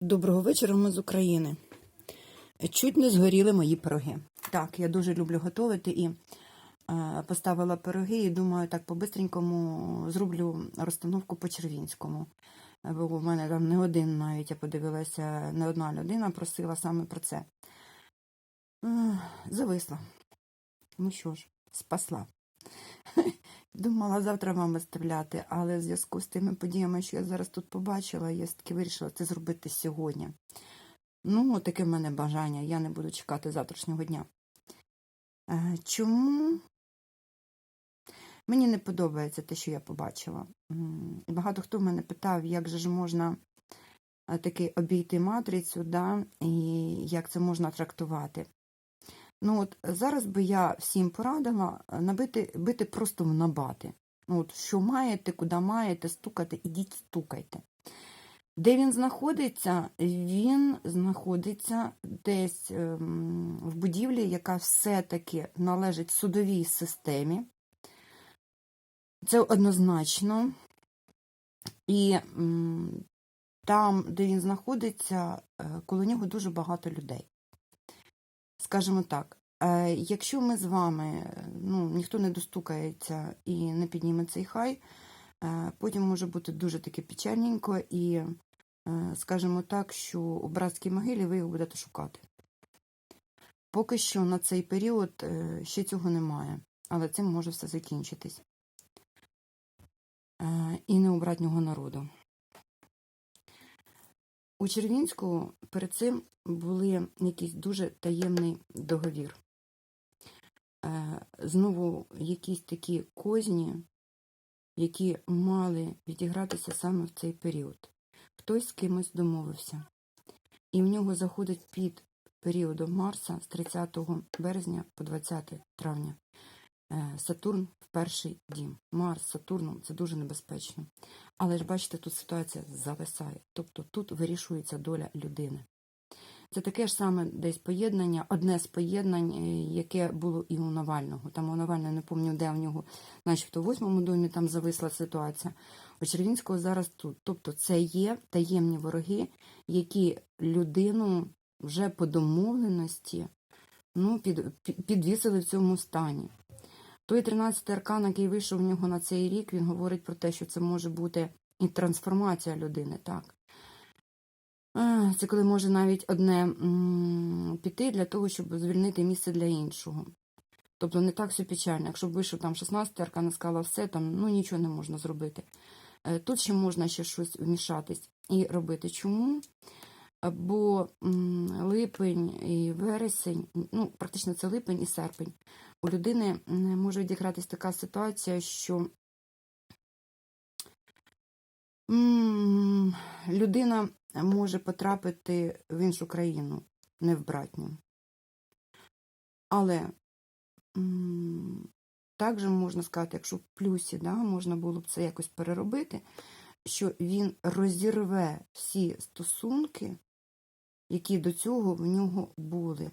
Доброго вечора, ми з України. Чуть не згоріли мої пироги. Так, я дуже люблю готувати і е, поставила пироги і думаю, так по-бистренькому зроблю розстановку по червінському. Бо в мене там не один навіть, я подивилася, не одна людина просила саме про це. Зависла. Ну що ж, спасла. Думала завтра вам виставляти, але в зв'язку з тими подіями, що я зараз тут побачила, я таки вирішила це зробити сьогодні. Ну, таке в мене бажання, я не буду чекати завтрашнього дня. Е, Чому? Мені не подобається те, що я побачила. Багато хто мене питав, як же ж можна е, таки обійти матрицю, да, і як це можна трактувати. Ну от зараз би я всім порадила е, набити, бити просто в набати. Ну, от, що маєте, куди маєте, стукати, ідіть стукайте. Де він знаходиться? Він знаходиться десь ем, в будівлі, яка все-таки належить судовій системі. Це однозначно. І там, де він знаходиться, е, коло нього дуже багато людей. Скажімо так, е, якщо ми з вами, ну, ніхто не достукається і не підніме цей хай, е, потім може бути дуже таки печальненько, і е, скажімо так, що у братській могилі ви його будете шукати. Поки що на цей період ще цього немає, але цим може все закінчитись. І не у братнього народу. У Червінську перед цим були якийсь дуже таємний договір. Е, Знову якісь такі козні, які мали відігратися саме в цей період. Хтось з кимось домовився. І в нього заходить під періодом Марса з 30 березня по 20 травня. Е, Сатурн в перший дім. Марс, Сатурном це дуже небезпечно. Але ж бачите, тут ситуація зависає. Тобто тут вирішується доля людини. Це таке ж саме десь поєднання, одне з поєднань, е, яке було і у Навального. Там у Навального не пам'ятаю, де у нього, начебто в восьмому домі там зависла ситуація. У Червінського зараз тут. Тобто це є таємні вороги, які людину вже по домовленості ну, під- підвісили в цьому стані. Той 13-й аркан, який вийшов в нього на цей рік, він говорить про те, що це може бути і трансформація людини, так. Це коли може навіть одне піти для того, щоб звільнити місце для іншого. Тобто не так все печально. Якщо б вийшов там 16-й аркан і сказала все, там ну нічого не можна зробити. Е, Тут ще можна ще щось вмішатись і робити. Чому? Бо липень і вересень, ну практично це липень і серпень, у людини може відігратись така ситуація, що людина може потрапити в іншу країну, не в братню. Але також можна сказати, якщо в плюсі да, можна було б це якось переробити, що він розірве всі стосунки, які до цього в нього були.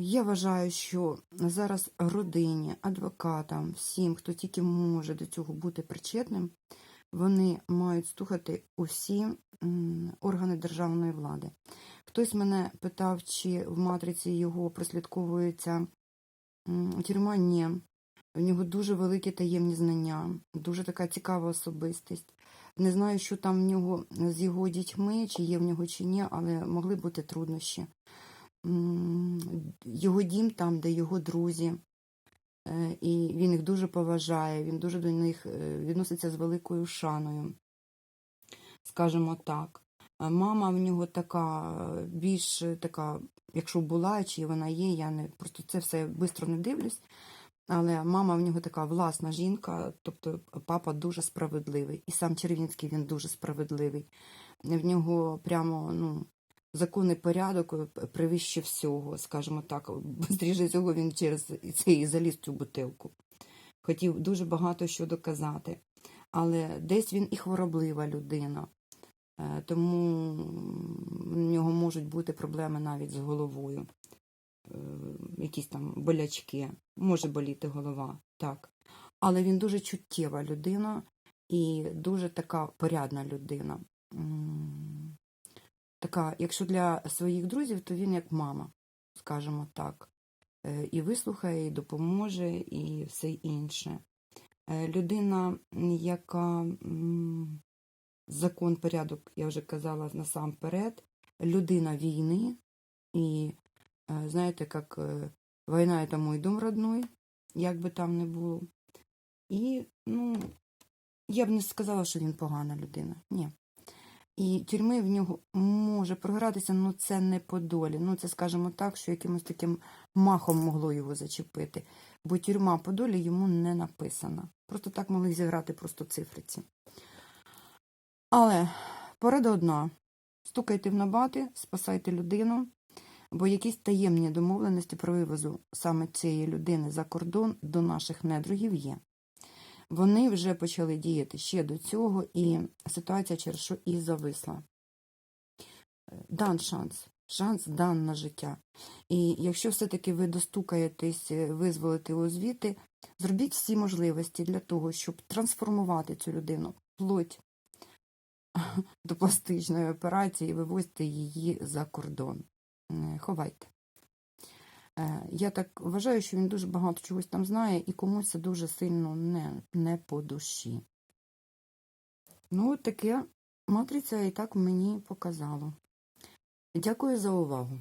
Я вважаю, що зараз родині, адвокатам, всім, хто тільки може до цього бути причетним, вони мають слухати усі органи державної влади. Хтось мене питав, чи в матриці його прослідковується тюрма. Ні. В нього дуже великі таємні знання, дуже така цікава особистість. Не знаю, що там в нього з його дітьми, чи є в нього, чи ні, але могли бути труднощі. Його дім там, де його друзі, Е, і він їх дуже поважає, він дуже до них е, відноситься з великою шаною, скажімо так. Е, Мама в нього така, більш така, якщо була, чи вона є, я не просто це все швидко не дивлюсь. Але мама в нього така власна жінка, тобто папа дуже справедливий. І сам Червінський він дуже справедливий. В нього прямо ну, законний порядок е, превище всього, скажімо так. Бистріше цього він через це і заліз цю бутилку. Хотів дуже багато що доказати. Але десь він і хвороблива людина. Е, Тому в нього можуть бути проблеми навіть з головою. Е, Якісь там болячки, може боліти голова, так. Але він дуже чуттєва людина, і дуже така порядна людина. Така, якщо для своїх друзів, то він як мама, скажімо так. Е, І вислухає, і допоможе, і все інше. Е, Людина, яка закон, порядок, я вже казала насамперед, людина війни, і е, знаєте, як війна – це мій дом родной, як би там не було. І, ну, я б не сказала, що він погана людина. Ні. І тюрми в нього може програтися, ну це не по долі. Ну, це, скажімо так, що якимось таким махом могло його зачепити. Бо тюрма по долі йому не написана. Просто так могли зіграти просто цифриці. Але порада одна: стукайте в набати, спасайте людину, бо якісь таємні домовленості про вивозу саме цієї людини за кордон до наших недругів є. Вони вже почали діяти ще до цього, і ситуація через що і зависла. Дан шанс, шанс дан на життя. І якщо все-таки ви достукаєтесь е, визволити його звідти, зробіть всі можливості для того, щоб трансформувати цю людину вплоть до пластичної операції і вивозьте її за кордон. Е, Ховайте. Е, Я так вважаю, що він дуже багато чогось там знає, і комусь це дуже сильно не, не по душі. Ну, таке матриця і так мені показало. Дякую за увагу.